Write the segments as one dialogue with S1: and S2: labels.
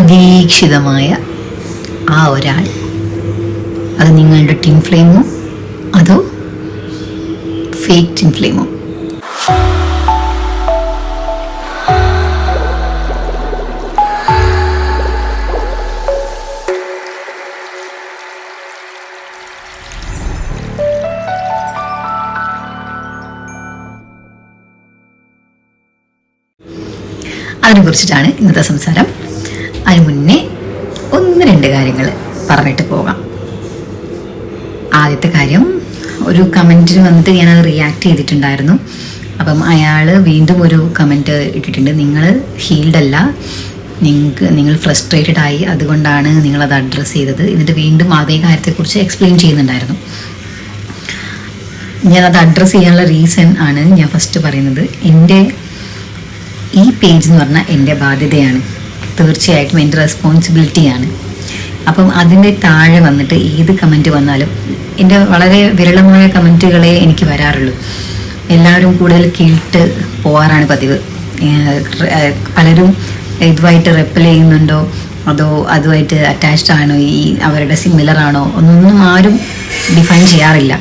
S1: അപ്രതീക്ഷിതമായ ആ ഒരാൾ. അത് നിങ്ങളുടെ ടിൻ ഫ്ലെയിമോ? അതോ ഫേക്ക് ടിൻ ഫ്ലെയിമോ? അതിനെ കുറിച്ചിട്ടാണ് ഇന്നത്തെ സംസാരം. അതിന് മുന്നേ ഒന്ന് രണ്ട് കാര്യങ്ങൾ പറഞ്ഞിട്ട് പോകാം. ആദ്യത്തെ കാര്യം ഒരു കമന്റിന് വന്നിട്ട് ഞാനത് റിയാക്ട് ചെയ്തിട്ടുണ്ടായിരുന്നു. അപ്പം അയാൾ വീണ്ടും ഒരു കമന്റ് ഇട്ടിട്ടുണ്ട്. നിങ്ങൾ ഹീൽഡ് അല്ല. നിങ്ങൾക്ക് നിങ്ങൾ ഫ്രസ്ട്രേറ്റഡ് ആയി. അതുകൊണ്ടാണ് അത് അഡ്രസ്സ് ചെയ്തത്. എന്നിട്ട് വീണ്ടും അതേ കാര്യത്തെക്കുറിച്ച് എക്സ്പ്ലെയിൻ ചെയ്യുന്നുണ്ടായിരുന്നു. ഞാൻ അത് അഡ്രസ്സ് ചെയ്യാനുള്ള റീസൺ ആണ് ഞാൻ ഫസ്റ്റ് പറയുന്നത്. എന്റെ ഈ പേജ് എന്ന് പറഞ്ഞാൽ എന്റെ ബാധ്യതയാണ്. തീർച്ചയായിട്ടും എന്റെ റെസ്പോൺസിബിലിറ്റിയാണ് അപ്പം അതിന്റെ താഴെ വന്നിട്ട് ഏത് കമന്റ് വന്നാലും എന്റെ വളരെ വിരളമായ കമന്റുകളെ എനിക്ക് വരാറുള്ളൂ. എല്ലാവരും കൂടുതൽ കീഴ്ട്ട് പോകാറാണ് പതിവ്. പലരും ഇതുമായിട്ട് റെപ്പൽ ചെയ്യുന്നുണ്ടോ? അതോ അതുമായിട്ട് അറ്റാച്ച്ഡ് ആണോ? ഈ അവരുടെ സിമിലർ ആണോ? ഒന്നും ആരും ഡിഫൈൻ ചെയ്യാറില്ല.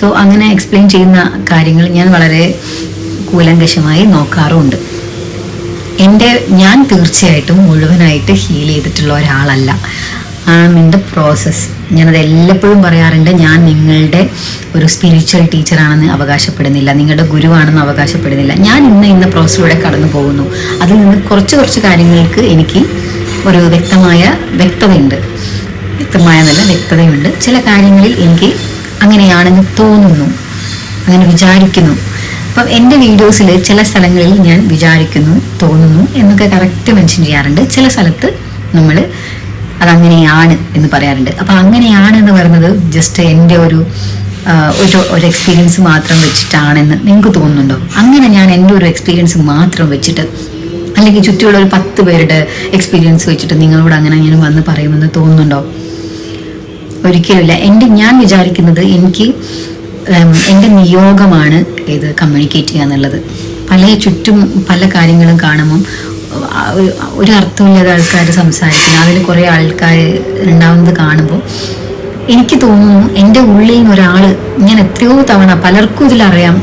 S1: സോ അങ്ങനെ എക്സ്പ്ലെയിൻ ചെയ്യുന്ന കാര്യങ്ങൾ ഞാൻ വളരെ കൂലങ്കശമായി നോക്കാറുമുണ്ട്. എന്റെ ഞാൻ തീർച്ചയായിട്ടും മുഴുവനായിട്ട് ഹീൽ ചെയ്തിട്ടുള്ള ഒരാളല്ല. ആം ഇൻ ദ പ്രോസസ്സ് ഞാനത് എല്ലപ്പോഴും പറയാറുണ്ട് ഞാൻ നിങ്ങളുടെ ഒരു സ്പിരിച്വൽ ടീച്ചറാണെന്ന് അവകാശപ്പെടുന്നില്ല. നിങ്ങളുടെ ഗുരുവാണെന്ന് അവകാശപ്പെടുന്നില്ല. ഞാൻ ഇന്ന് ഇന്ന പ്രോസസ്സിലൂടെ കടന്നു പോകുന്നു. അതിൽ നിന്ന് കുറച്ച് കുറച്ച് കാര്യങ്ങൾക്ക് എനിക്ക് ഒരു വ്യക്തമായ വ്യക്തതയുണ്ട്. വ്യക്തമായ നല്ല വ്യക്തതയുണ്ട്. ചില കാര്യങ്ങളിൽ എനിക്ക് അങ്ങനെയാണെന്ന് തോന്നുന്നു. അങ്ങനെ വിചാരിക്കുന്നു. അപ്പം എന്റെ വീഡിയോസിൽ ചില സ്ഥലങ്ങളിൽ ഞാൻ വിചാരിക്കുന്നു തോന്നുന്നു എന്നൊക്കെ കറക്റ്റ് മെൻഷൻ ചെയ്യാറുണ്ട്. ചില സ്ഥലത്ത് നമ്മൾ അതങ്ങനെയാണ് എന്ന് പറയാറുണ്ട്. അപ്പം അങ്ങനെയാണ് എന്ന് പറയുന്നത് ജസ്റ്റ് എന്റെ ഒരു ഒരു ഒരു എക്സ്പീരിയൻസ് മാത്രം വെച്ചിട്ടാണെന്ന് നിങ്ങൾക്ക് തോന്നുന്നുണ്ടോ? അങ്ങനെ ഞാൻ എന്റെ ഒരു എക്സ്പീരിയൻസ് മാത്രം വെച്ചിട്ട് അല്ലെങ്കിൽ ചുറ്റുമുള്ള ഒരു പത്ത് പേരുടെ എക്സ്പീരിയൻസ് വെച്ചിട്ട് നിങ്ങളോട് അങ്ങനെ ഞാൻ വന്ന് പറയുമെന്ന് തോന്നുന്നുണ്ടോ? ഒരിക്കലുമില്ല. എന്റെ ഞാൻ വിചാരിക്കുന്നത് എനിക്ക് എന്റെ നിയോഗമാണ് ഇത് കമ്മ്യൂണിക്കേറ്റ് ചെയ്യുക എന്നുള്ളത്. പല ചുറ്റും പല കാര്യങ്ങളും കാണുമ്പം ഒരു- അർത്ഥമില്ലാതെ ആൾക്കാർ സംസാരിക്കുന്നു അതിൽ കുറേ ആൾക്കാർ ഉണ്ടാവുന്നത് കാണുമ്പോൾ എനിക്ക് തോന്നുന്നു എന്റെ ഉള്ളിൽ നിന്ന് ഒരാൾ ഞാൻ എത്രയോ തവണ പലർക്കും ഇതിലറിയാം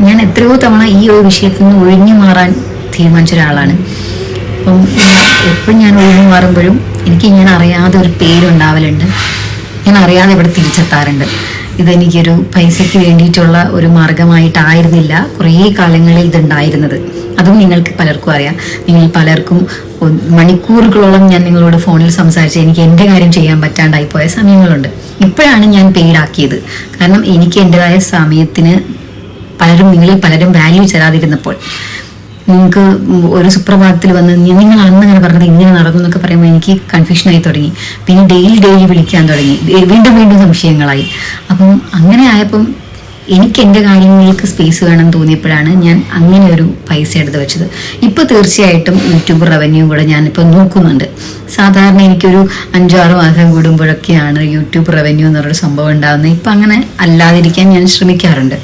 S1: ഞാൻ എത്രയോ തവണ ഈ ഒരു വിഷയത്തിൽ നിന്ന് ഒഴിഞ്ഞു മാറാൻ തീരുമാനിച്ച ഒരാളാണ്. അപ്പം എപ്പോഴും ഞാൻ ഒഴിഞ്ഞു മാറുമ്പോഴും എനിക്ക് ഞാൻ അറിയാതെ ഒരു പേരുണ്ടാവലുണ്ട്. ഞാൻ അറിയാതെ ഇവിടെ തിരിച്ചെത്താറുണ്ട്. ഇതെനിക്കൊരു പൈസയ്ക്ക് വേണ്ടിയിട്ടുള്ള ഒരു മാർഗമായിട്ടായിരുന്നില്ല കുറേ കാലങ്ങളിൽ ഇതുണ്ടായിരുന്നത്. അതും നിങ്ങൾക്ക് പലർക്കും അറിയാം. നിങ്ങൾ പലർക്കും മണിക്കൂറുകളോളം ഞാൻ നിങ്ങളോട് ഫോണിൽ സംസാരിച്ച് എനിക്ക് എന്റെ കാര്യം ചെയ്യാൻ പറ്റാണ്ടായി പോയ സമയങ്ങളുണ്ട്. ഇപ്പോഴാണ് ഞാൻ പെയ്ഡാക്കിയത്. കാരണം എനിക്ക് എന്റെതായ സമയത്തിന് പലരും നിങ്ങളിൽ പലരും വാല്യൂ തരാതിരുന്നപ്പോൾ നിങ്ങൾക്ക് ഒരു സുപ്രഭാതത്തിൽ വന്ന് "നി- നിങ്ങൾ അന്ന് അങ്ങനെ പറഞ്ഞത് ഇങ്ങനെ നടന്നു എന്നൊക്കെ പറയുമ്പോൾ എനിക്ക് കൺഫ്യൂഷനായി തുടങ്ങി. പിന്നെ ഡെയിലി ഡെയിലി വിളിക്കാൻ തുടങ്ങി. വീണ്ടും വീണ്ടും സംശയങ്ങളായി. അപ്പം അങ്ങനെ ആയപ്പം എനിക്ക് എന്റെ കാര്യങ്ങൾക്ക് സ്പേസ് വേണം തോന്നിയപ്പോഴാണ് ഞാൻ അങ്ങനെ ഒരു പൈസ എടുത്ത് വെച്ചത്. ഇപ്പോൾ തീർച്ചയായിട്ടും യൂട്യൂബ് റവന്യൂ കൂടെ ഞാനിപ്പോൾ നോക്കുന്നുണ്ട്. സാധാരണ എനിക്കൊരു അഞ്ചാറ് മാസം കൂടുമ്പോഴൊക്കെയാണ് യൂട്യൂബ് റവന്യൂ എന്നൊരു സംഭവം ഉണ്ടാകുന്നത് ഇപ്പം അങ്ങനെ അല്ലാതിരിക്കാൻ ഞാൻ ശ്രമിക്കാറുണ്ട്.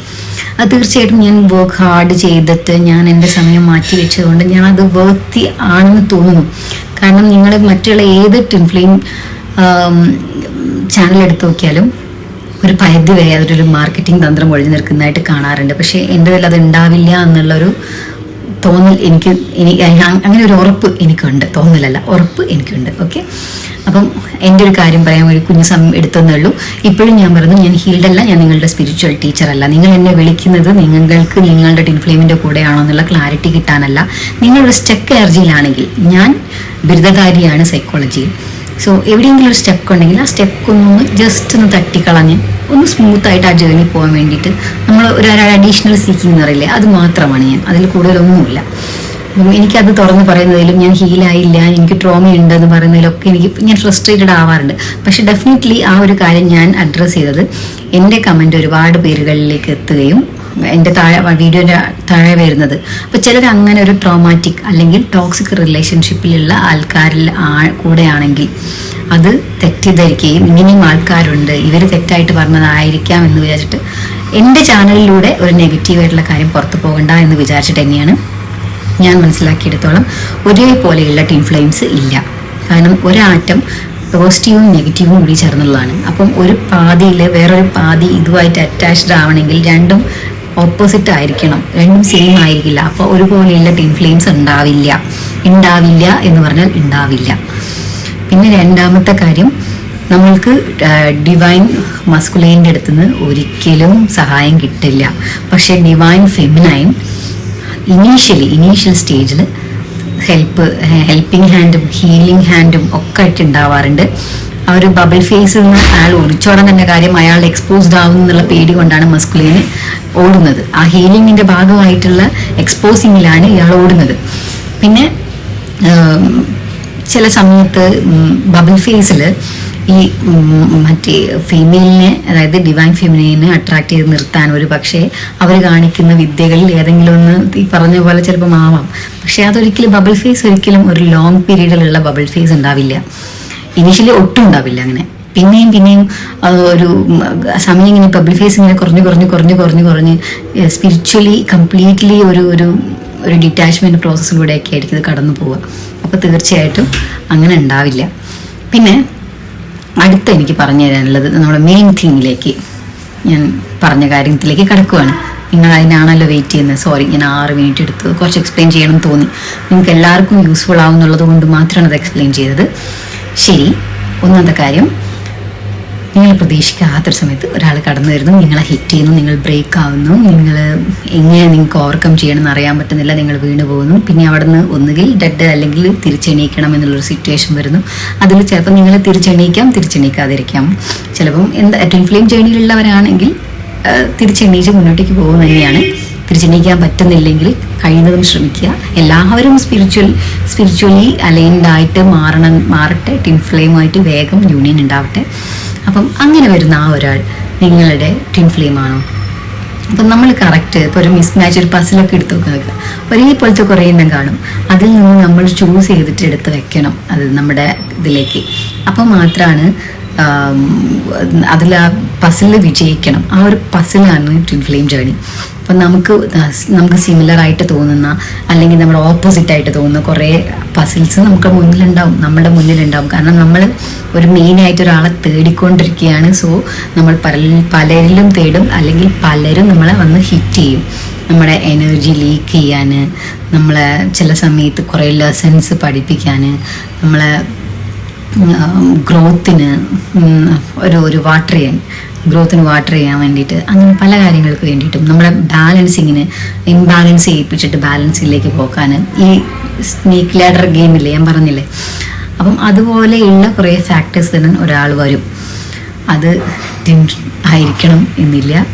S1: അത് തീർച്ചയായിട്ടും ഞാൻ വർക്ക് ഹാർഡ് ചെയ്തിട്ട് ഞാൻ എന്റെ സമയം മാറ്റി വെച്ചതുകൊണ്ട് ഞാൻ അത് വർത്തി ആണെന്ന് തോന്നുന്നു. കാരണം നിങ്ങൾ മറ്റുള്ള ഏത് ടിൻഫ്ലെയിം ചാനൽ എടുത്ത് നോക്കിയാലും ഒരു പരിധി വരെ അതൊരു മാർക്കറ്റിംഗ് തന്ത്രം ഒഴിഞ്ഞു നിൽക്കുന്നതായിട്ട് കാണാറുണ്ട്. പക്ഷേ എന്റെ കയ്യിൽ അത് ഉണ്ടാവില്ല എന്നുള്ളൊരു തോന്നൽ എനിക്ക് അങ്ങനെ ഒരു ഉറപ്പ് എനിക്കുണ്ട്. തോന്നലല്ല ഉറപ്പ് എനിക്കുണ്ട്. ഓക്കെ? അപ്പം എന്റെ ഒരു കാര്യം പറയാൻ ഒരു കുഞ്ഞു സമയം എടുത്തതേ ഉള്ളൂ. ഇപ്പോഴും ഞാൻ പറഞ്ഞു ഞാൻ ഹീൽഡല്ല ഞാൻ നിങ്ങളുടെ സ്പിരിച്വൽ ടീച്ചറല്ല നിങ്ങൾ എന്നെ വിളിക്കുന്നത് നിങ്ങൾക്ക് നിങ്ങളുടെ ടിൻഫ്ലെയിമിന്റെ കൂടെയാണോ എന്നുള്ള ക്ലാരിറ്റി കിട്ടാനല്ല. നിങ്ങളൊരു സ്റ്റെക്ക് എനർജിയിലാണെങ്കിൽ ഞാൻ ബിരുദകാരിയാണ് സൈക്കോളജിയിൽ സോ എവിടെയെങ്കിലും ഒരു സ്റ്റെപ്പ് ഉണ്ടെങ്കിൽ ആ സ്റ്റെപ്പ് ഒന്ന് ജസ്റ്റ് ഒന്ന് തട്ടിക്കളഞ്ഞ് ഒന്ന് സ്മൂത്ത് ആയിട്ട് ആ ജേർണി പോകാൻ വേണ്ടിയിട്ട് നമ്മൾ ഒരു അഡീഷണൽ സീക്കിംഗ് എന്ന് പറയില്ലേ അത് മാത്രമാണ് ഞാൻ. അതിൽ കൂടുതലൊന്നുമില്ല. എനിക്കത് തുറന്ന് പറയുന്നതിലും ഞാൻ ഹീലായില്ല എനിക്ക് ട്രോമ ഉണ്ട് എന്ന് പറയുന്നതിലൊക്കെ എനിക്ക് ഞാൻ ഫ്രസ്ട്രേറ്റഡ് ആവാറുണ്ട്. പക്ഷെ ഡെഫിനറ്റ്ലി ആ ഒരു കാര്യം ഞാൻ അഡ്രസ്സ് ചെയ്തത് എന്റെ കമന്റ് ഒരുപാട് പേരുകളിലേക്ക് എത്തുകയും എന്റെ താഴെ വീഡിയോന്റെ താഴെ വരുന്നത്. അപ്പോൾ ചിലർ അങ്ങനെ ഒരു ട്രോമാറ്റിക് അല്ലെങ്കിൽ ടോക്സിക് റിലേഷൻഷിപ്പിലുള്ള ആൾക്കാരിൽ ആ- കൂടെയാണെങ്കിൽ അത് തെറ്റിദ്ധരിക്കുകയും ഇങ്ങനെയും ആൾക്കാരുണ്ട് ഇവർ തെറ്റായിട്ട് പറഞ്ഞതായിരിക്കാം എന്ന് വിചാരിച്ചിട്ട് എന്റെ ചാനലിലൂടെ ഒരു നെഗറ്റീവായിട്ടുള്ള കാര്യം പുറത്തു പോകണ്ട എന്ന് വിചാരിച്ചിട്ട് തന്നെയാണ് ഞാൻ മനസ്സിലാക്കിയെടുത്തോളം ഒരേപോലെയുള്ള ടീം ഫ്ലെയിംസ് ഇല്ല. കാരണം ഒരാറ്റം പോസിറ്റീവും നെഗറ്റീവും കൂടി ചേർന്നുള്ളതാണ്. അപ്പം ഒരു പാതിയിൽ വേറൊരു പാതി ഇതുമായിട്ട് അറ്റാച്ച്ഡ് ആവണമെങ്കിൽ രണ്ടും ഓപ്പോസിറ്റ് ആയിരിക്കണം. രണ്ടും സെയിം ആയിരിക്കില്ല. അപ്പോൾ ഒരുപോലെയുള്ള ടിൻ ഫ്ലെയിംസ് ഉണ്ടാവില്ല. ഉണ്ടാവില്ല എന്ന് പറഞ്ഞാൽ ഉണ്ടാവില്ല. പിന്നെ രണ്ടാമത്തെ കാര്യം നമ്മൾക്ക് ഡിവൈൻ മസ്കുലൈന്റെ അടുത്ത് നിന്ന് ഒരിക്കലും സഹായം കിട്ടില്ല. പക്ഷേ ഡിവൈൻ ഫെമിനൈൻ ഇനീഷ്യലി ഇനീഷ്യൽ സ്റ്റേജിൽ ഹെൽപ്പ് ഹെൽപ്പിംഗ് ഹാൻഡും ഹീലിംഗ് ഹാൻഡും ഒക്കെ ആയിട്ട് ഉണ്ടാവാറുണ്ട്. ആ ഒരു ബബിൾ ഫേസിൽ നിന്ന് അയാൾ ഒളിച്ചോടാൻ തന്നെ കാര്യം അയാൾ എക്സ്പോസ്ഡ് ആവും എന്നുള്ള പേടി കൊണ്ടാണ് മസ്കുലിന് ഓടുന്നത്. ആ ഹീലിംഗിന്റെ ഭാഗമായിട്ടുള്ള എക്സ്പോസിങ്ങിലാണ് ഇയാൾ ഓടുന്നത്. പിന്നെ ചില സമയത്ത് ബബിൾ ഫേസിൽ ഈ മറ്റേ ഫീമെയിലിനെ അതായത് ഡിവൈൻ ഫീമെയിലിനെ അട്രാക്ട് ചെയ്ത് നിർത്താൻ ഒരു പക്ഷേ അവർ കാണിക്കുന്ന വിദ്യകളിൽ ഏതെങ്കിലും ഒന്ന് ഈ പറഞ്ഞ പോലെ ചിലപ്പം ആവാം. പക്ഷേ അതൊരിക്കലും ബബിൾ ഫേസ് ഒരിക്കലും ഒരു ലോങ് പീരീഡിലുള്ള ബബിൾ ഫേസ് ഉണ്ടാവില്ല. ഇനീഷ്യലി ഒട്ടും ഉണ്ടാവില്ല അങ്ങനെ. പിന്നെയും പിന്നെയും ഒരു സമയം ഇങ്ങനെ പബ്ലിക് ഫേസ് ഇങ്ങനെ കുറഞ്ഞ് കുറഞ്ഞ് കുറഞ്ഞ് കുറഞ്ഞ് കുറഞ്ഞ് സ്പിരിച്വലി കംപ്ലീറ്റ്ലി ഒരു ഒരു ഒരു ഡിറ്റാച്ച്മെന്റ് പ്രോസസ്സിലൂടെയൊക്കെ ആയിരിക്കും ഇത് കടന്നു പോവുക. അപ്പോൾ തീർച്ചയായിട്ടും അങ്ങനെ ഉണ്ടാവില്ല. പിന്നെ അടുത്ത എനിക്ക് പറഞ്ഞു തരാനുള്ളത് നമ്മുടെ മെയിൻ തിങ്ങിലേക്ക് ഞാൻ പറഞ്ഞ കാര്യത്തിലേക്ക് കിടക്കുവാണ്. നിങ്ങൾ അതിനാണല്ലോ വെയിറ്റ് ചെയ്യുന്നത്. സോറി ഞാൻ ആറ് മിനിറ്റ് എടുത്തത് കുറച്ച് എക്സ്പ്ലെയിൻ ചെയ്യണം തോന്നി. നിങ്ങൾക്ക് എല്ലാവർക്കും യൂസ്ഫുൾ ആവുന്നുള്ളത് കൊണ്ട് മാത്രമാണ് അത് എക്സ്പ്ലെയിൻ ചെയ്തത്. ശരി ഒന്നാമത്തെ കാര്യം നിങ്ങൾ പ്രതീക്ഷിക്കാത്തൊരു സമയത്ത് ഒരാൾ കടന്നു വരുന്നു നിങ്ങളെ ഹിറ്റ് ചെയ്യുന്നു നിങ്ങൾ ബ്രേക്ക് ആവുന്നു നിങ്ങൾ എങ്ങനെ നിങ്ങൾക്ക് ഓവർകം ചെയ്യണമെന്ന് അറിയാൻ പറ്റുന്നില്ല നിങ്ങൾ വീണ് പോകുന്നു പിന്നെ അവിടെ നിന്ന് ഒന്നുകിൽ ഡെഡ് അല്ലെങ്കിൽ തിരിച്ചെണീക്കണം എന്നുള്ളൊരു സിറ്റുവേഷൻ വരുന്നു. അതിൽ ചിലപ്പോൾ നിങ്ങൾ തിരിച്ചെണീക്കാം തിരിച്ചെണീക്കാതിരിക്കാം. ചിലപ്പം എന്താ ട്വിൻ ഫ്ലെയിം ജേണിയിലുള്ളവരാണെങ്കിൽ തിരിച്ചെണീച്ച് മുന്നോട്ടേക്ക് പോകുന്നത് തന്നെയാണ്. തിരിച്ചെണീക്കാൻ പറ്റുന്നില്ലെങ്കിൽ കഴിയുന്നതും ശ്രമിക്കുക. എല്ലാവരും സ്പിരിച്വൽ സ്പിരിച്വലി അലൈൻഡ് ആയിട്ട് മാറണം മാറട്ടെ. ടിൻ ഫ്ലെയിമായിട്ട് വേഗം യൂണിയൻ ഉണ്ടാവട്ടെ. അപ്പം അങ്ങനെ വരുന്ന ആ ഒരാൾ നിങ്ങളുടെ ടിൻ ഫ്ലെയിം ആണോ? അപ്പം നമ്മൾ കറക്റ്റ് ഇപ്പോൾ ഒരു മിസ് മാച്ച് ഒരു പസിലൊക്കെ എടുത്ത് നോക്കുക. ഒരേപോലത്തെ കുറേ എണ്ണം കാണും. അതിൽ നിന്ന് നമ്മൾ ചൂസ് ചെയ്തിട്ട് എടുത്ത് വെക്കണം. അത് നമ്മുടെ ഇതിലേക്ക്. അപ്പം മാത്രമാണ് അതിൽ ആ പസിൽ വിജയിക്കണം. ആ ഒരു പസിലാണ് ട്വിൻ ഫ്ലെയിം ജേണി അപ്പം നമുക്ക് നമുക്ക് സിമിലർ ആയിട്ട് തോന്നുന്ന അല്ലെങ്കിൽ നമ്മുടെ ഓപ്പോസിറ്റ് ആയിട്ട് തോന്നുന്ന കുറേ പസിൽസ് നമുക്ക് മുന്നിലുണ്ടാവും നമ്മുടെ മുന്നിലുണ്ടാവും. കാരണം നമ്മൾ ഒരു മെയിനായിട്ട് ഒരാളെ തേടിക്കൊണ്ടിരിക്കുകയാണ്. സോ നമ്മൾ പല പലരിലും തേടും അല്ലെങ്കിൽ പലരും നമ്മളെ വന്ന് ഹിറ്റ് ചെയ്യും. നമ്മുടെ എനർജി ലീക്ക് ചെയ്യാൻ നമ്മളെ ചില സമയത്ത് കുറേ ലെസൺസ് പഠിപ്പിക്കാൻ നമ്മളെ ഗ്രോത്തിന് ഒരു ഒരു വാട്ടർ ചെയ്യാൻ. ഗ്രോത്തിന് വാട്ടർ ചെയ്യാൻ വേണ്ടിയിട്ട് അങ്ങനെ പല കാര്യങ്ങൾക്ക് വേണ്ടിയിട്ടും നമ്മുടെ ബാലൻസിങ്ങിന് ഇംബാലൻസ് ചെയ്യിപ്പിച്ചിട്ട് ബാലൻസിലേക്ക് പോക്കാൻ ഈ സ്നേക്ക് ലാഡർ ഗെയിമില്ലേ ഞാൻ പറഞ്ഞില്ലേ? അപ്പം അതുപോലെയുള്ള കുറേ ഫാക്ടേഴ്സ് തന്നെ ഒരാൾ വരും. അത് ടിൻ ആയിരിക്കണം എന്നില്ല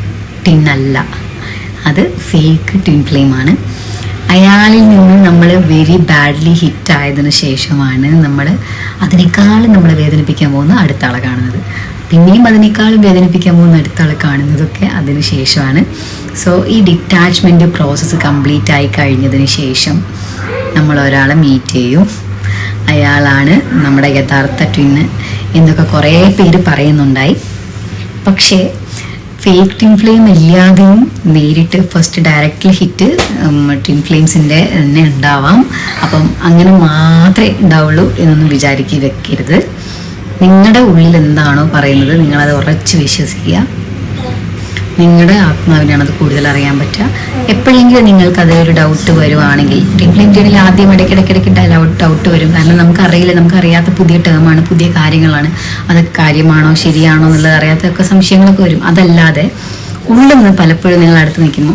S1: ടിൻ അല്ല. അത് ഫേക്ക് ടിൻ ഫ്ലെയിം ആണ്. അയാളിൽ നിന്ന് നമ്മൾ വെരി ബാഡ്ലി ഹിറ്റ് ആയതിനു ശേഷമാണ് നമ്മൾ അതിനേക്കാളും നമ്മൾ വേദനിപ്പിക്കാൻ പോകുന്ന അടുത്ത ആളെ കാണുന്നത്. പിന്നെയും അതിനേക്കാളും വേദനിപ്പിക്കാൻ പോകുന്ന അടുത്ത ആളെ കാണുന്നതൊക്കെ അതിന് ശേഷമാണ്. സോ ഈ ഡിറ്റാച്ച്മെന്റ് പ്രോസസ്സ് കംപ്ലീറ്റ് ആയി കഴിഞ്ഞതിന് ശേഷം നമ്മൾ ഒരാളെ മീറ്റ് ചെയ്യും. അയാളാണ് നമ്മുടെ യഥാർത്ഥ ട്വിന്ന് എന്നൊക്കെ കുറേ പേര് പറയുന്നുണ്ടായി. പക്ഷേ ഫേക്ക് ട്വിൻ ഫ്ലെയിം ഇല്ലാതെയും നേരിട്ട് ഫസ്റ്റ് ഡയറക്റ്റ്ലി ഹിറ്റ് ട്വിൻ ഫ്ലെയിംസിന്റെ തന്നെ ഉണ്ടാവാം. അപ്പം അങ്ങനെ മാത്രമേ ഉണ്ടാവുള്ളൂ എന്നൊന്നും വിചാരിക്കുക വെക്കരുത് നിങ്ങളുടെ ഉള്ളിൽ എന്താണോ പറയുന്നത് നിങ്ങളത് ഉറച്ച് വിശ്വസിക്കുക. നിങ്ങളുടെ ആത്മാവിനാണ് അത് കൂടുതൽ അറിയാൻ പറ്റുക. എപ്പോഴെങ്കിലും നിങ്ങൾക്ക് അതൊരു ഡൗട്ട് വരുവാണെങ്കിൽ ടിൻഫ്ലെയിം ജേണിയിൽ ആദ്യം ഇടയ്ക്കിടയ്ക്കിടയ്ക്ക് ഡൗട്ട് വരും. കാരണം നമുക്കറിയില്ല നമുക്കറിയാത്ത പുതിയ ടേമാണ് പുതിയ കാര്യങ്ങളാണ്. അത് കാര്യമാണോ ശരിയാണോ എന്നുള്ളത് അറിയാത്തൊക്കെ സംശയങ്ങളൊക്കെ വരും. അതല്ലാതെ ഉള്ളിൽ നിന്ന് പലപ്പോഴും നിങ്ങൾ അടുത്ത് നിൽക്കുന്നു.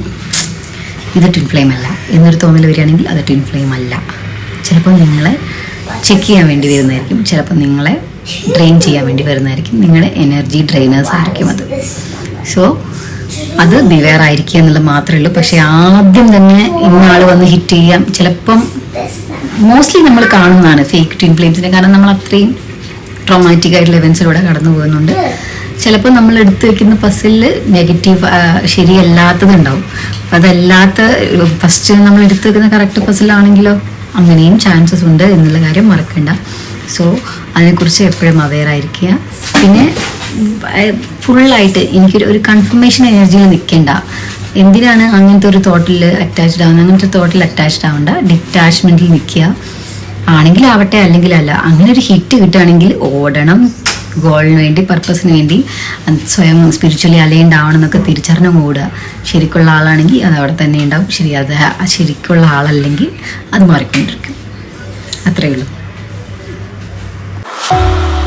S1: ഇത് ട്വിൻ ഫ്ലെയിം അല്ല. എന്നൊരു തോന്നൽ വരികയാണെങ്കിൽ അത് ട്വിൻ ഫ്ലെയിം അല്ല. ചിലപ്പോൾ നിങ്ങളെ ചെക്ക് ചെയ്യാൻ വേണ്ടി വരുന്നതായിരിക്കും. ചിലപ്പോൾ നിങ്ങളെ ഡ്രെയിൻ ചെയ്യാൻ വേണ്ടി വരുന്നതായിരിക്കും. നിങ്ങളുടെ എനർജി ഡ്രെയിനേഴ്സ് ആയിരിക്കും അത്. സോ അത് ബിവെയർ ആയിരിക്കുക എന്നുള്ളത് മാത്രമേ ഉള്ളൂ. പക്ഷെ ആദ്യം തന്നെ ഇന്നാൾ വന്ന് ഹിറ്റ് ചെയ്യാം. ചിലപ്പം മോസ്റ്റ്ലി നമ്മൾ കാണുന്നതാണ് ഫേക്ക് ട്വിൻ ഫ്ലെയിംസിനെ കാരണം നമ്മൾ അത്രയും ട്രോമാറ്റിക് ആയിട്ടുള്ള ഇവൻസിലൂടെ കടന്നു പോകുന്നുണ്ട്. ചിലപ്പോൾ നമ്മൾ എടുത്തു വെക്കുന്ന പസിലിൽ നെഗറ്റീവ് ശരിയല്ലാത്തതുണ്ടാവും അതല്ലാത്ത ഫസ്റ്റ് നമ്മൾ എടുത്തു വെക്കുന്ന കറക്റ്റ് പസിലാണെങ്കിലോ അങ്ങനെയും ചാൻസസ് ഉണ്ട് എന്നുള്ള കാര്യം മറക്കണ്ട. സോ അതിനെക്കുറിച്ച് എപ്പോഴും അവെയർ ആയിരിക്കുക. പിന്നെ ഫുള്ളായിട്ട് എനിക്കൊരു ഒരു കൺഫർമേഷൻ എനർജിയിൽ നിൽക്കേണ്ട എന്തിനാണ് അങ്ങനത്തെ ഒരു തോട്ടിൽ അറ്റാച്ച്ഡ് ആവുന്നത്? അങ്ങനത്തെ തോട്ടിൽ അറ്റാച്ച്ഡ് ആവേണ്ട. ഡിറ്റാച്ച്മെന്റിൽ നിൽക്കുക ആണെങ്കിൽ ആവട്ടെ അല്ലെങ്കിൽ അല്ല. അങ്ങനെ ഒരു ഹിറ്റ് കിട്ടുകയാണെങ്കിൽ ഓടണം. ഗോളിന് വേണ്ടി പർപ്പസിന് വേണ്ടി സ്വയം സ്പിരിച്വലി അലൈൻഡ് ആവണം എന്നൊക്കെ തിരിച്ചറിഞ്ഞ് ഓടുക. ശരിക്കുള്ള ആളാണെങ്കിൽ അത് അവിടെ തന്നെ ഉണ്ടാവും. ശരി അത് ശരിക്കുള്ള ആളല്ലെങ്കിൽ അത് മാറിക്കൊണ്ടിരിക്കും. അത്രയേ ഉള്ളൂ. you